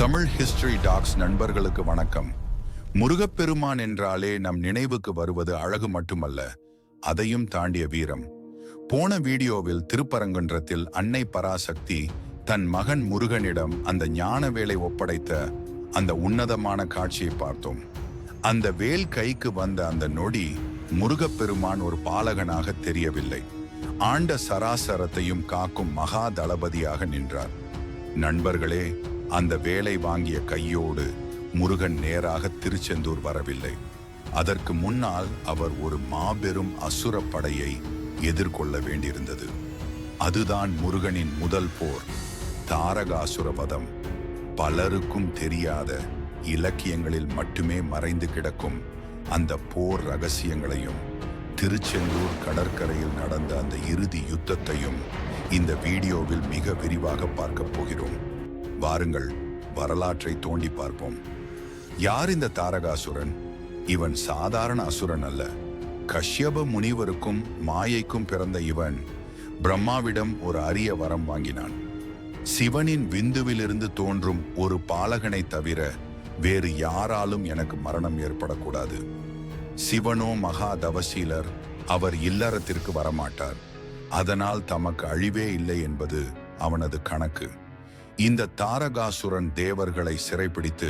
Tamil history tax நண்பர்களுக்கு வணக்கம். முருகப்பெருமான் என்றாலே நம் நினைவுக்கு வருவது அழகு மட்டுமல்ல அதையும் தாண்டிய வீரம். போன வீடியோவில் திருப்பரங்குன்றத்தில் அன்னை பராசக்தி தன் மகன் முருகனிடம் அந்த ஞான வேலை ஒப்படைத்த அந்த உன்னதமான காட்சியை பார்த்தோம். அந்த வேல் கைக்கு வந்த அந்த நொடி முருகப்பெருமான் ஒரு பாலகனாக தெரியவில்லை. ஆண்ட சராசரத்தையும் காக்கும் மகா தளபதியாக நின்றார். நண்பர்களே அந்த வேலை வாங்கிய கையோடு முருகன் நேராக திருச்செந்தூர் வரவில்லை. அதற்கு முன்னால் அவர் ஒரு மாபெரும் அசுர படையை எதிர்கொள்ள வேண்டியிருந்தது. அதுதான் முருகனின் முதல் போர். தாரகாசுர வதம். பலருக்கும் தெரியாத இலக்கியங்களில் மட்டுமே மறைந்து கிடக்கும் அந்த போர் ரகசியங்களையும் திருச்செந்தூர் கடற்கரையில் நடந்த அந்த இறுதி யுத்தத்தையும் இந்த வீடியோவில் மிக விரிவாக பார்க்கப் போகிறோம். வாருங்கள் வரலாற்றை தோண்டி பார்ப்போம். யார் இந்த தாரகாசுரன்? இவன் சாதாரண அசுரன் அல்ல. கஷ்யப முனிவருக்கும் மாயைக்கும் பிறந்த இவன் பிரம்மாவிடம் ஒரு அரிய வரம் வாங்கினான். சிவனின் விந்துவிலிருந்து தோன்றும் ஒரு பாலகனை தவிர வேறு யாராலும் எனக்கு மரணம் ஏற்படக்கூடாது. சிவனோ மகா தவசீலர் அவர் இல்லறத்திற்கு வரமாட்டார். அதனால் தமக்கு அழிவே இல்லை என்பது அவனது கணக்கு. இந்த தாரகாசுரன் தேவர்களை சிறைப்பிடித்து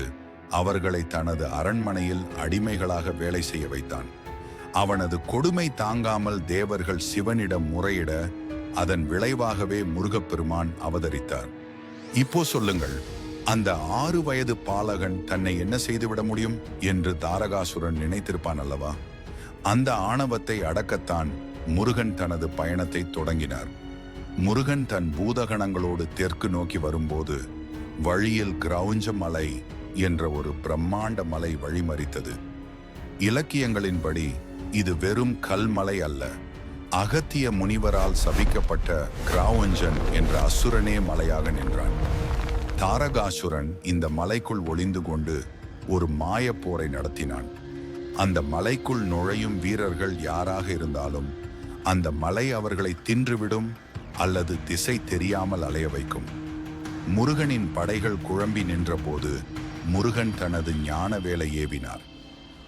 அவர்களை தனது அரண்மனையில் அடிமைகளாக வேலை செய்ய வைத்தான். அவனது கொடுமை தாங்காமல் தேவர்கள் சிவனிடம் முறையிட அதன் விளைவாகவே முருகப்பெருமான் அவதரித்தார். இப்போ சொல்லுங்கள் அந்த ஆறு வயது பாலகன் தன்னை என்ன செய்துவிட முடியும் என்று தாரகாசுரன் நினைத்திருப்பான் அல்லவா? அந்த ஆணவத்தை அடக்கத்தான் முருகன் தனது பயணத்தை தொடங்கினார். முருகன் தன் பூதகணங்களோடு தெற்கு நோக்கி வரும்போது வழியில் கிரௌஞ்ச மலை என்ற ஒரு பிரம்மாண்ட மலை வழிமறித்தது. இலக்கியங்களின்படி இது வெறும் கல்மலை அல்ல அகத்திய முனிவரால் சபிக்கப்பட்ட கிராவஞ்சன் என்ற அசுரனே மலையாக நின்றான். தாரகாசுரன் இந்த மலைக்குள் ஒளிந்து கொண்டு ஒரு மாயப் போரை நடத்தினான். அந்த மலைக்குள் நுழையும் வீரர்கள் யாராக இருந்தாலும் அந்த மலை அவர்களை தின்றுவிடும் அல்லது திசை தெரியாமல் அலைய வைக்கும். முருகனின் படைகள் குழம்பி நின்றபோது முருகன் தனது ஞான வேலை ஏவினார்.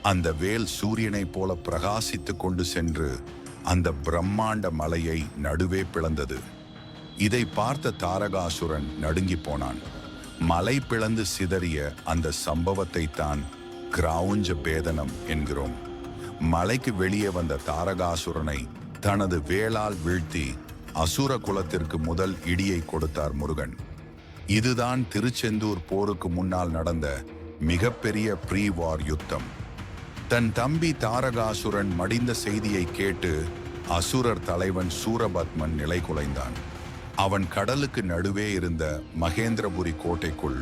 அந்த வேல் சூரியனைப் போல பிரகாசித்துக் கொண்டு சென்று அந்த பிரம்மாண்ட மலையை நடுவே பிளந்தது. இதை பார்த்த தாரகாசுரன் நடுங்கி போனான். மலை பிளந்து சிதறிய அந்த சம்பவத்தை தான் கிராவுஞ்ச பேதனம் என்கிறோம். மலைக்கு வெளியே வந்த தாரகாசுரனை தனது வேளால் வீழ்த்தி அசுர குலத்திற்கு முதல் இடியை கொடுத்தார் முருகன். இதுதான் திருச்செந்தூர் போருக்கு முன்னால் நடந்த மிகப்பெரிய ப்ரீ வார் யுத்தம். தன் தம்பி தாரகாசுரன் மடிந்த செய்தியை கேட்டு அசுரர் தலைவன் சூரபத்மன் நிலை குலைந்தான். அவன் கடலுக்கு நடுவே இருந்த மகேந்திரபுரி கோட்டைக்குள்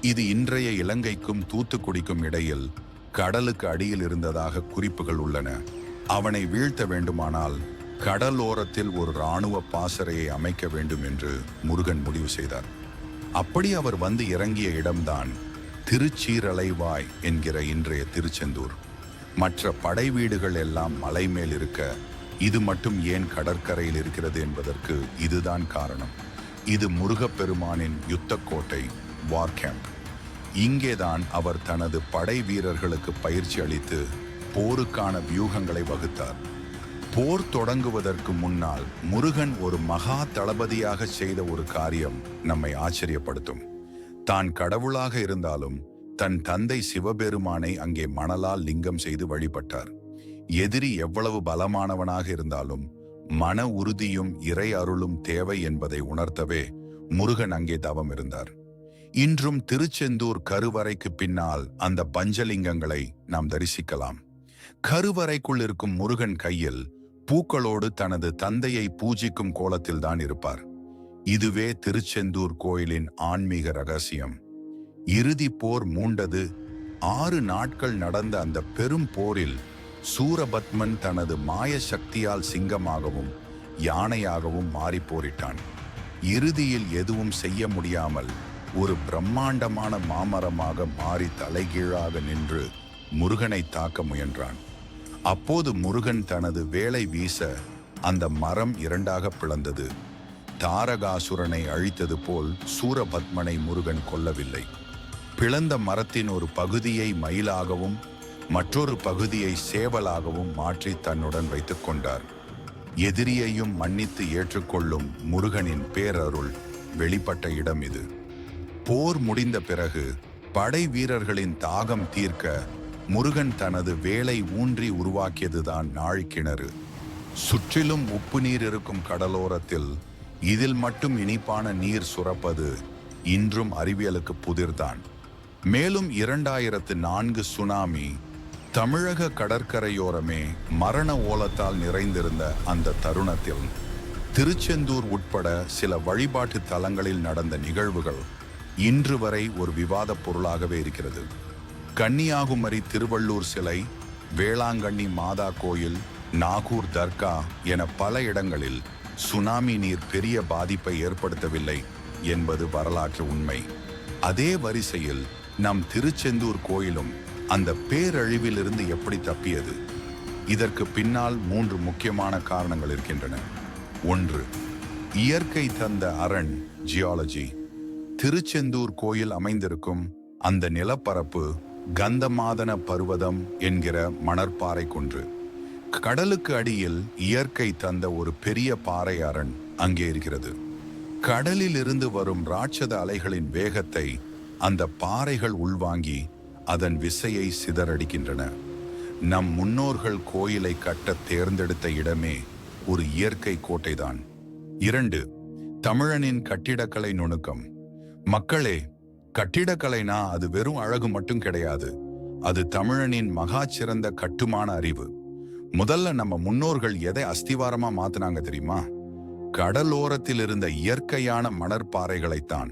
இது இன்றைய இலங்கைக்கும் தூத்துக்குடிக்கும் இடையில் கடலுக்கு அடியில் இருந்ததாக குறிப்புகள் உள்ளன. அவனை வீழ்த்த வேண்டுமானால் கடலோரத்தில் ஒரு இராணுவ பாசறையை அமைக்க வேண்டும் என்று முருகன் முடிவு செய்தார். அப்படி அவர் வந்து இறங்கிய இடம்தான் திருச்சீரலைவாய் என்கிற இன்றைய திருச்செந்தூர். மற்ற படை வீடுகள் எல்லாம் மலை மேல் இருக்க இது மட்டும் ஏன் கடற்கரையில் இருக்கிறது என்பதற்கு இதுதான் காரணம். இது முருகப்பெருமானின் யுத்த கோட்டை வார் கேம்ப் இங்கேதான் அவர் தனது படை வீரர்களுக்கு பயிற்சி அளித்து போருக்கான வியூகங்களை வகுத்தார். போர் தொடங்குவதற்கு முன்னால் முருகன் ஒரு மகா தளபதியாக செய்த ஒரு காரியம் நம்மை ஆச்சரியப்படுத்தும். தான் கடவுளாக இருந்தாலும் தன் தந்தை சிவபெருமானை அங்கே மணலால் லிங்கம் செய்து வழிபட்டார். எதிரி எவ்வளவு பலமானவனாக இருந்தாலும் மன உறுதியும் இறை அருளும் தேவை என்பதை உணர்த்தவே முருகன் அங்கே தவம் இருந்தார். இன்றும் திருச்செந்தூர் கருவறைக்கு பின்னால் அந்த பஞ்சலிங்கங்களை நாம் தரிசிக்கலாம். கருவறைக்குள் இருக்கும் முருகன் கையில் பூக்களோடு தனது தந்தையை பூஜிக்கும் கோலத்தில்தான் இருப்பார். இதுவே திருச்செந்தூர் கோயிலின் ஆன்மீக ரகசியம். இறுதி போர் மூண்டது ஆறு நாட்கள் நடந்த அந்த பெரும் போரில் சூரபத்மன் தனது மாய சக்தியால் சிங்கமாகவும் யானையாகவும் மாறி போரிட்டான் இறுதியில் எதுவும் செய்ய முடியாமல் ஒரு பிரம்மாண்டமான மாமரமாக மாறி தலைகீழாக நின்று முருகனை தாக்க முயன்றான். அப்போது முருகன் தனது வேலை வீச அந்த மரம் இரண்டாக பிளந்தது. தாரகாசுரனை அழித்தது போல் சூரபத்மனை முருகன் கொல்லவில்லை. பிளந்த மரத்தின் ஒரு பகுதியை மயிலாகவும் மற்றொரு பகுதியை சேவலாகவும் மாற்றி தன்னுடன் வைத்துக் கொண்டார். எதிரியையும் மன்னித்து ஏற்றுக்கொள்ளும் முருகனின் பேரருள் வெளிப்பட்ட இடம் இது. போர் முடிந்த பிறகு படை வீரர்களின் தாகம் தீர்க்க முருகன் தனது வேலை ஊன்றி உருவாக்கியதுதான் நாழிக்கிணறு. சுற்றிலும் உப்பு நீர் இருக்கும் கடலோரத்தில் இதில் மட்டும் இனிப்பான நீர் சுரப்பது இன்றும் அறிவியலுக்கு புதிர்தான். மேலும் இரண்டாயிரத்து நான்கு சுனாமி தமிழக கடற்கரையோரமே மரண ஓலத்தால் நிறைந்திருந்த அந்த தருணத்தில் திருச்செந்தூர் உட்பட சில வழிபாட்டு தலங்களில் நடந்த நிகழ்வுகள் இன்று வரை ஒரு விவாத பொருளாகவே இருக்கிறது. கன்னியாகுமரி திருவள்ளூர் சிலை வேளாங்கண்ணி மாதா கோயில் நாகூர் தர்கா என பல இடங்களில் சுனாமி நீர் பெரிய பாதிப்பை ஏற்படுத்தவில்லை என்பது வரலாற்று உண்மை. அதே வரிசையில் நம் திருச்செந்தூர் கோயிலும் அந்த பேரழிவிலிருந்து எப்படி தப்பியது? இதற்கு பின்னால் மூன்று முக்கியமான காரணங்கள் இருக்கின்றன. ஒன்று இயற்கை தந்த அரண் ஜியாலஜி. திருச்செந்தூர் கோயில் அமைந்திருக்கும் அந்த நிலப்பரப்பு கந்தமாதன பர்வதம் என்கிற மணற்பாறை குன்று. கடலுக்கு அடியில் இயற்கை தந்த ஒரு பெரிய பாறை அரண் அங்கே இருக்கிறது. கடலில் இருந்து வரும் ராட்சத அலைகளின் வேகத்தை அந்த பாறைகள் உள்வாங்கி அதன் விசையை சிதறடிக்கின்றன. நம் முன்னோர்கள் கோயிலை கட்ட தேர்ந்தெடுத்த இடமே ஒரு இயற்கை கோட்டைதான். இரண்டு தமிழனின் கட்டிடக்கலை நுணுக்கம். மக்களே கட்டிடக்கலைனா அது வெறும் அழகு மட்டும் கிடையாது. அது தமிழனின் மகா சிறந்த கட்டுமான அறிவு. முதல்ல நம்ம முன்னோர்கள் எதை அஸ்திவாரமா மாத்தினாங்க தெரியுமா? கடலோரத்தில் இருந்த இயற்கையான மணற்பாறைகளைத்தான்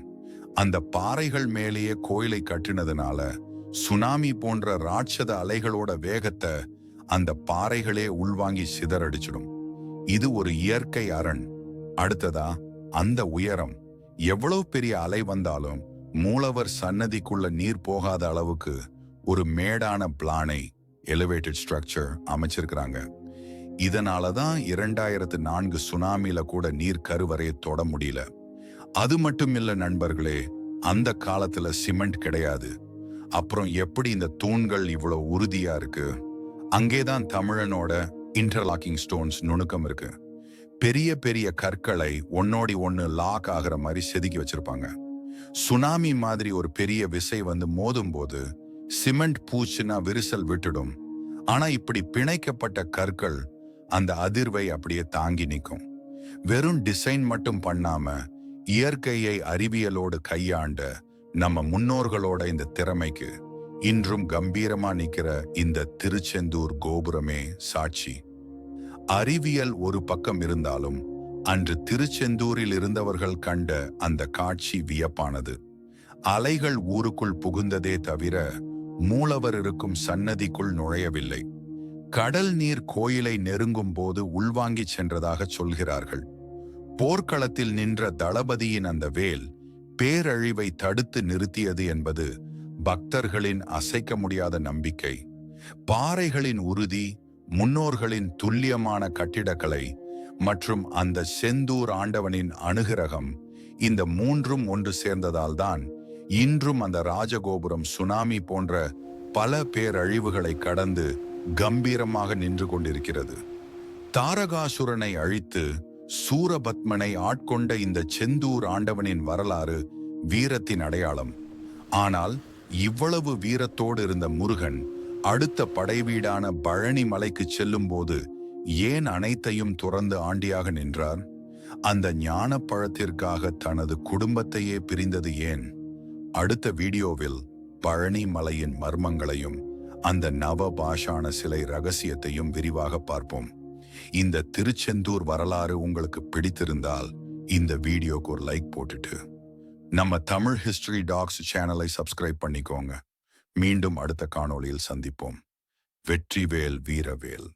அந்த பாறைகள் மேலேயே கோயிலை கட்டினதுனால சுனாமி போன்ற ராட்சத அலைகளோட வேகத்தை அந்த பாறைகளே உள்வாங்கி சிதறடிச்சிடும். இது ஒரு இயற்கை அரண். அடுத்ததா அந்த உயரம். எவ்வளவு பெரிய அலை வந்தாலும் மூலவர் சன்னதிக்குள்ள நீர் போகாத அளவுக்கு ஒரு மேடான பிளானை எலிவேட்டட் ஸ்ட்ரக்சர் அமைச்சிருக்கிறாங்க. இதனால தான் இரண்டாயிரத்து நான்கு சுனாமியில கூட நீர் கருவறையை தொட முடியல. அது மட்டும் இல்ல நண்பர்களே அந்த காலத்துல சிமெண்ட் கிடையாது. அப்புறம் எப்படி இந்த தூண்கள் இவ்வளவு உறுதியா இருக்கு? அங்கேதான் தமிழனோட இன்டர்லாக்கிங் ஸ்டோன்ஸ் நுணுக்கம் இருக்கு. பெரிய பெரிய கற்களை ஒன்னோடி ஒன்னு லாக் ஆகிற மாதிரி செதுக்கி வச்சிருப்பாங்க. சுனாமி மாதிரி ஒரு பெரிய விசை வந்து மோதும் போது சிமெண்ட் பூச்சுனா விரிசல் விட்டுடும். ஆனா இப்படி பிணைக்கப்பட்ட கற்கள் அந்த அதிர்வை அப்படியே தாங்கி நிற்கும். வெறும் டிசைன் மட்டும் பண்ணாம இயற்கையை அறிவியலோடு கையாண்ட நம்ம முன்னோர்களோட இந்த திறமைக்கு இன்றும் கம்பீரமா நிக்கிற இந்த திருச்செந்தூர் கோபுரமே சாட்சி. அறிவியல் ஒரு பக்கம் இருந்தாலும் அன்று திருச்செந்தூரில் இருந்தவர்கள் கண்ட அந்த காட்சி வியப்பானது. அலைகள் ஊருக்குள் புகுந்ததே தவிர மூலவர் இருக்கும் சன்னதிக்குள் நுழையவில்லை. கடல் நீர் கோயிலை நெருங்கும் போது உள்வாங்கிச் சென்றதாக சொல்கிறார்கள். போர்க்களத்தில் நின்ற தளபதியின் அந்த வேல் பேரழிவை தடுத்து நிறுத்தியது என்பது பக்தர்களின் அசைக்க முடியாத நம்பிக்கை. பாறைகளின் உறுதி முன்னோர்களின் துல்லியமான கட்டிடக்கலை மற்றும் அந்த செந்தூர் ஆண்டவனின் அனுகிரகம் இந்த மூன்றும் ஒன்று சேர்ந்ததால் தான் இன்றும் அந்த ராஜகோபுரம் சுனாமி போன்ற பல பேரழிவுகளை கடந்து கம்பீரமாக நின்று கொண்டிருக்கிறது. தாரகாசுரனை அழித்து சூரபத்மனை ஆட்கொண்ட இந்த செந்தூர் ஆண்டவனின் வரலாறு வீரத்தின் அடையாளம். ஆனால் இவ்வளவு வீரத்தோடு இருந்த முருகன் அடுத்த படைவீடான பழனி மலைக்கு செல்லும் போது ஏன் அனைத்தையும் துறந்து ஆண்டியாக நின்றார்? அந்த ஞான பழத்திற்காக தனது குடும்பத்தையே பிரிந்தது ஏன்? அடுத்த வீடியோவில் பழனி மலையின் மர்மங்களையும் அந்த நவ பாஷான சிலை ரகசியத்தையும் விரிவாக பார்ப்போம். இந்த திருச்செந்தூர் வரலாறு உங்களுக்கு பிடித்திருந்தால் இந்த வீடியோக்கு ஒரு லைக் போட்டுட்டு நம்ம தமிழ் ஹிஸ்டரி டாக்ஸ் சேனலை சப்ஸ்கிரைப் பண்ணிக்கோங்க. மீண்டும் அடுத்த காணொளியில் சந்திப்போம். வெற்றிவேல் வீரவேல்.